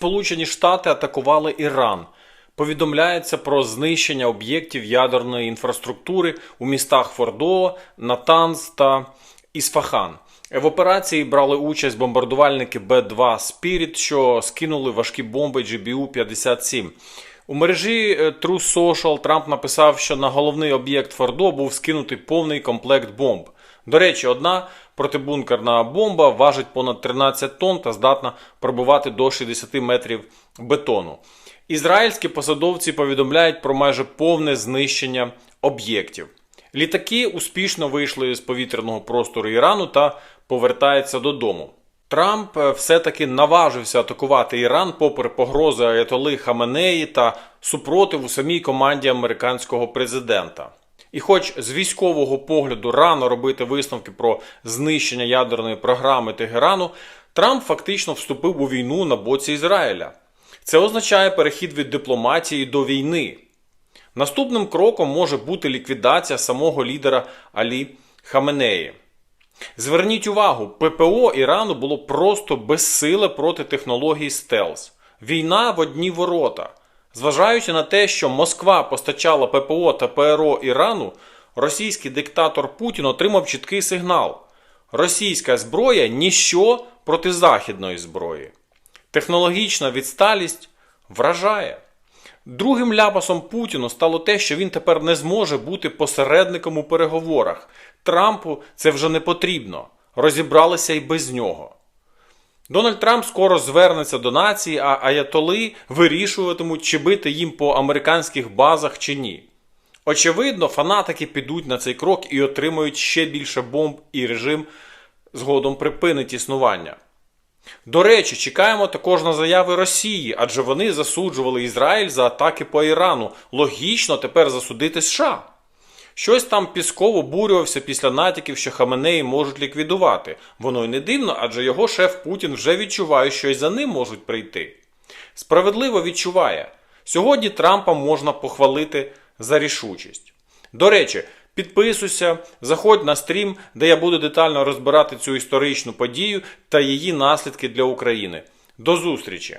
Сполучені Штати атакували Іран. Повідомляється про знищення об'єктів ядерної інфраструктури у містах Фордо, Натанз та Ісфахан. В операції брали участь бомбардувальники Б-2 Спіріт, що скинули важкі бомби GBU-57. У мережі е, True Social Трамп написав, що на головний об'єкт Фордо був скинутий повний комплект бомб. До речі, одна протибункерна бомба важить понад 13 тонн та здатна пробивати до 60 метрів бетону. Ізраїльські посадовці повідомляють про майже повне знищення об'єктів. Літаки успішно вийшли з повітряного простору Ірану та повертаються додому. Трамп е, все-таки наважився атакувати Іран попри погрози Аятоли Хаменеї та супротив у самій команді американського президента. І хоч з військового погляду рано робити висновки про знищення ядерної програми Тегерану, Трамп фактично вступив у війну на боці Ізраїля. Це означає перехід від дипломатії до війни. Наступним кроком може бути ліквідація самого лідера Алі Хаменеї. Зверніть увагу, ППО Ірану було просто безсиле проти технологій стелс. Війна в одні ворота. Зважаючи на те, що Москва постачала ППО та ПРО Ірану, російський диктатор Путін отримав чіткий сигнал: російська зброя ніщо проти західної зброї. Технологічна відсталість вражає. Другим ляпасом Путіну стало те, що він тепер не зможе бути посередником у переговорах. Трампу це вже не потрібно. Розібралися й без нього. Дональд Трамп скоро звернеться до нації, а аятоли вирішуватимуть, чи бити їм по американських базах чи ні. Очевидно, фанатики підуть на цей крок і отримають ще більше бомб, і режим згодом припинить існування. До речі, чекаємо також на заяви Росії, адже вони засуджували Ізраїль за атаки по Ірану. Логічно тепер засудити США. Щось там Пісков обурювався після натяків, що Хаменеї можуть ліквідувати. Воно й не дивно, адже його шеф Путін вже відчуває, що й за ним можуть прийти. Справедливо відчуває. Сьогодні Трампа можна похвалити за рішучість. До речі, підписуйся, заходь на стрім, де я буду детально розбирати цю історичну подію та її наслідки для України. До зустрічі!